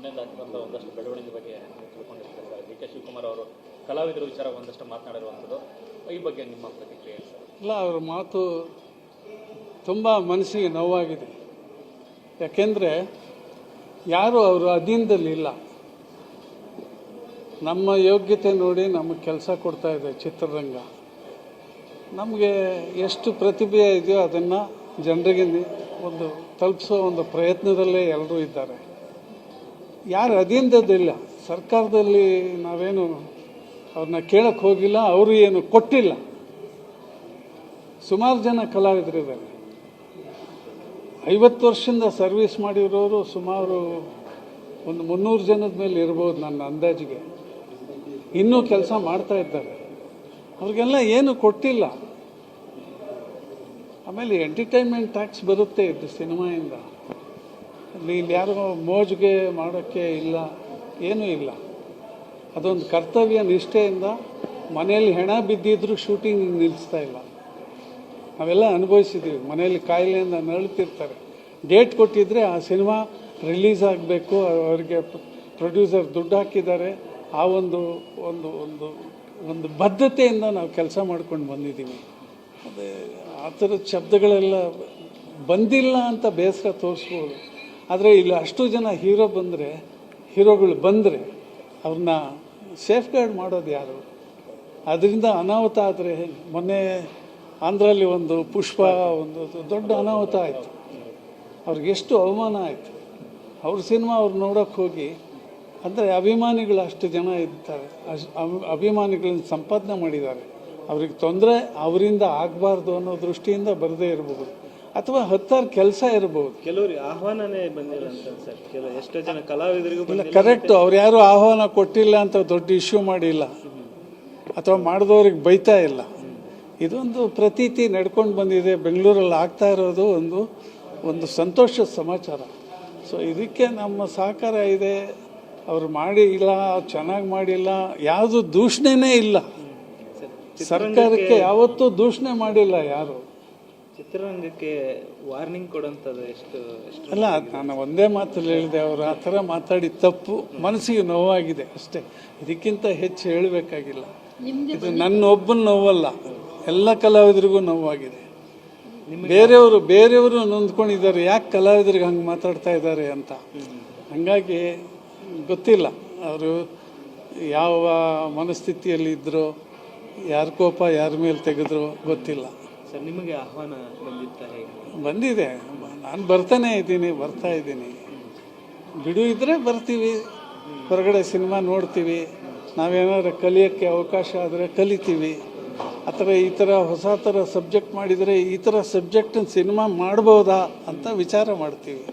ಮೊನ್ನೆದಾಗಿರುವಂಥ ಒಂದಷ್ಟು ಬೆಳವಣಿಗೆ ಬಗ್ಗೆ ತಿಳ್ಕೊಂಡಿರ್ತಾರೆ ಡಿ ಕೆ ಶಿವಕುಮಾರ್ ಅವರು ಕಲಾವಿದರ ವಿಚಾರ ಒಂದಷ್ಟು ಮಾತನಾಡಿರುವಂಥದ್ದು. ಈ ಬಗ್ಗೆ ನಿಮ್ಮ ಪ್ರತಿಕ್ರಿಯೆ ಇಲ್ಲ, ಅವ್ರ ಮಾತು ತುಂಬ ಮನಸ್ಸಿಗೆ ನೋವಾಗಿದೆ. ಯಾಕೆಂದರೆ ಯಾರು ಅವರು ಅಧೀನದಲ್ಲಿಲ್ಲ ನಮ್ಮ ಯೋಗ್ಯತೆ ನೋಡಿ ನಮಗೆ ಕೆಲಸ ಕೊಡ್ತಾ ಇದೆ ಚಿತ್ರರಂಗ. ನಮಗೆ ಎಷ್ಟು ಪ್ರತಿಭೆ ಇದೆಯೋ ಅದನ್ನು ಜನರಿಗೆ ಒಂದು ತಲುಪಿಸೋ ಒಂದು ಪ್ರಯತ್ನದಲ್ಲೇ ಎಲ್ಲರೂ ಇದ್ದಾರೆ. ಯಾರು ಅಧೀನದಲ್ಲಿಲ್ಲ ಸರ್ಕಾರದಲ್ಲಿ ನಾವೇನು ಅವ್ರನ್ನ ಕೇಳಕ್ಕೆ ಹೋಗಿಲ್ಲ, ಅವರು ಏನು ಕೊಟ್ಟಿಲ್ಲ. ಸುಮಾರು ಜನ ಕಲಾವಿದರಿದ್ದಾರೆ ಐವತ್ತು ವರ್ಷದಿಂದ ಸರ್ವಿಸ್ ಮಾಡಿರೋರು ಸುಮಾರು ಒಂದು ಮುನ್ನೂರು ಜನದ ಮೇಲೆ ಇರ್ಬೋದು ನನ್ನ ಅಂದಾಜಿಗೆ. ಇನ್ನೂ ಕೆಲಸ ಮಾಡ್ತಾ ಇದ್ದಾರೆ. ಅವ್ರಿಗೆಲ್ಲ ಏನು ಕೊಟ್ಟಿಲ್ಲ. ಆಮೇಲೆ ಎಂಟರ್ಟೈನ್ಮೆಂಟ್ ಟ್ಯಾಕ್ಸ್ ಬರುತ್ತೆ ಇದು ಸಿನಿಮಾಯಿಂದ. ಅಲ್ಲಿ ಇಲ್ಲಿ ಯಾರೋ ಮೋಜ್ಗೆ ಮಾಡೋಕ್ಕೆ ಇಲ್ಲ, ಏನೂ ಇಲ್ಲ. ಅದೊಂದು ಕರ್ತವ್ಯ ನಿಷ್ಠೆಯಿಂದ ಮನೆಯಲ್ಲಿ ಹೆಣ ಬಿದ್ದಿದ್ರೂ ಶೂಟಿಂಗ್ ನಿಲ್ಲಿಸ್ತಾ ಇಲ್ಲ. ನಾವೆಲ್ಲ ಅನುಭವಿಸಿದ್ದೀವಿ, ಮನೆಯಲ್ಲಿ ಕಾಯಿಲೆಯಿಂದ ನರಳುತ್ತಿರ್ತಾರೆ ಡೇಟ್ ಕೊಟ್ಟಿದ್ದರೆ ಆ ಸಿನಿಮಾ ರಿಲೀಸ್ ಆಗಬೇಕು, ಅವರಿಗೆ ಪ್ರೊಡ್ಯೂಸರ್ ದುಡ್ಡು ಹಾಕಿದ್ದಾರೆ. ಆ ಒಂದು ಒಂದು ಒಂದು ಒಂದು ಬದ್ಧತೆಯಿಂದ ನಾವು ಕೆಲಸ ಮಾಡ್ಕೊಂಡು ಬಂದಿದ್ದೀವಿ. ಅದೇ, ಆ ಥರದ ಶಬ್ದಗಳೆಲ್ಲ ಬಂದಿಲ್ಲ ಅಂತ ಬೇಸರ ತೋರಿಸ್ಬೋದು. ಆದರೆ ಇಲ್ಲಿ ಅಷ್ಟು ಜನ ಹೀರೋ ಬಂದರೆ, ಹೀರೋಗಳು ಬಂದರೆ ಅವ್ರನ್ನ ಸೇಫ್ ಗಾರ್ಡ್ ಮಾಡೋದು ಯಾರು? ಅದರಿಂದ ಅನಾಹುತ ಆದರೆ ಮೊನ್ನೆ ಆಂಧ್ರಲ್ಲಿ ಒಂದು ಪುಷ್ಪ, ಒಂದು ದೊಡ್ಡ ಅನಾಹುತ ಆಯಿತು. ಅವ್ರಿಗೆಷ್ಟು ಅವಮಾನ ಆಯಿತು. ಅವ್ರ ಸಿನಿಮಾ ಅವ್ರು ನೋಡೋಕ್ಕೆ ಹೋಗಿ, ಅಂದರೆ ಅಭಿಮಾನಿಗಳು ಅಷ್ಟು ಜನ ಅಭಿ- ಅಭಿಮಾನಿಗಳನ್ನ ಸಂಪಾದನೆ ಮಾಡಿದ್ದಾರೆ. ಅವ್ರಿಗೆ ತೊಂದರೆ ಅವರಿಂದ ಆಗಬಾರ್ದು ಅನ್ನೋ ದೃಷ್ಟಿಯಿಂದ ಬರದೇ ಇರಬಹುದು ಅಥವಾ ಹತ್ತಾರು ಕೆಲಸ ಇರಬಹುದು ಕೆಲವರಿಗೆ ಆಹ್ವಾನನೇ ಬಂದಿಲ್ಲ ಅಂತ ಸರ್. ಎಷ್ಟೋ ಜನ ಕಲಾವಿದರಿಗೂ ಇಲ್ಲ ಕರೆಕ್ಟು ಅವ್ರು ಯಾರು ಆಹ್ವಾನ ಕೊಟ್ಟಿಲ್ಲ ಅಂತ ದೊಡ್ಡ ಇಶ್ಯೂ ಮಾಡಿಲ್ಲ. ಅಥವಾ ಮಾಡಿದವ್ರಿಗೆ ಬೈತಾ ಇಲ್ಲ. ಇದೊಂದು ಪ್ರತೀತಿ ನಡ್ಕೊಂಡು ಬಂದಿದೆ. ಬೆಂಗಳೂರಲ್ಲಿ ಆಗ್ತಾ ಇರೋದು ಒಂದು ಒಂದು ಸಂತೋಷದ ಸಮಾಚಾರ. ಸೊ ಇದಕ್ಕೆ ನಮ್ಮ ಸಹಕಾರ ಇದೆ. ಅವ್ರು ಮಾಡಿ ಇಲ್ಲ ಚೆನ್ನಾಗಿ ಮಾಡಿಲ್ಲ ಯಾವುದು ದೂಷಣೆನೇ ಇಲ್ಲ. ಸರ್ಕಾರಕ್ಕೆ ಯಾವತ್ತೂ ದೂಷಣೆ ಮಾಡಿಲ್ಲ ಯಾರು. ಚಿತ್ರರಂಗಕ್ಕೆ ವಾರ್ನಿಂಗ್ ಕೊಡೋಂಥದ್ದು ಎಷ್ಟು ಎಷ್ಟು ಅಲ್ಲ ನಾನು ಒಂದೇ ಮಾತಲ್ಲಿ ಹೇಳಿದೆ ಅವರು ಆ ಥರ ಮಾತಾಡಿ ತಪ್ಪು ಮನಸ್ಸಿಗೆ ನೋವಾಗಿದೆ ಅಷ್ಟೇ. ಇದಕ್ಕಿಂತ ಹೆಚ್ಚು ಹೇಳಬೇಕಾಗಿಲ್ಲ. ಇದು ನನ್ನ ಒಬ್ಬನ ನೋವಲ್ಲ ಎಲ್ಲ ಕಲಾವಿದರಿಗೂ ನೋವಾಗಿದೆ. ಬೇರೆಯವರು ಬೇರೆಯವರು ನೊಂದ್ಕೊಂಡಿದ್ದಾರೆ ಯಾಕೆ ಕಲಾವಿದರಿಗೆ ಹಂಗೆ ಮಾತಾಡ್ತಾ ಇದ್ದಾರೆ ಅಂತ. ಹಂಗಾಗಿ ಗೊತ್ತಿಲ್ಲ. ಅವರು ಯಾವ ಮನಸ್ಥಿತಿಯಲ್ಲಿ ಇದ್ದರು ಯಾರ ಕೋಪ ಯಾರ ಮೇಲೆ ತೆಗೆದ್ರು ಗೊತ್ತಿಲ್ಲ. ಸರ್, ನಿಮಗೆ ಆಹ್ವಾನ ಬಂದಿತ್ತ ಬಂದಿದೆ. ನಾನು ಬರ್ತಾನೆ ಇದ್ದೀನಿ, ಬರ್ತಾ ಇದ್ದೀನಿ. ಬಿಡು ಇದ್ರೆ ಬರ್ತೀವಿ. ಹೊರಗಡೆ ಸಿನಿಮಾ ನೋಡ್ತೀವಿ. ನಾವೇನಾದ್ರು ಕಲಿಯೋಕ್ಕೆ ಅವಕಾಶ ಆದರೆ ಕಲಿತೀವಿ. ಆ ಥರ ಈ ಥರ ಹೊಸ ಥರ ಸಬ್ಜೆಕ್ಟ್ ಮಾಡಿದರೆ ಈ ಥರ ಸಬ್ಜೆಕ್ಟನ್ನು ಸಿನಿಮಾ ಮಾಡ್ಬೋದಾ ಅಂತ ವಿಚಾರ ಮಾಡ್ತೀವಿ.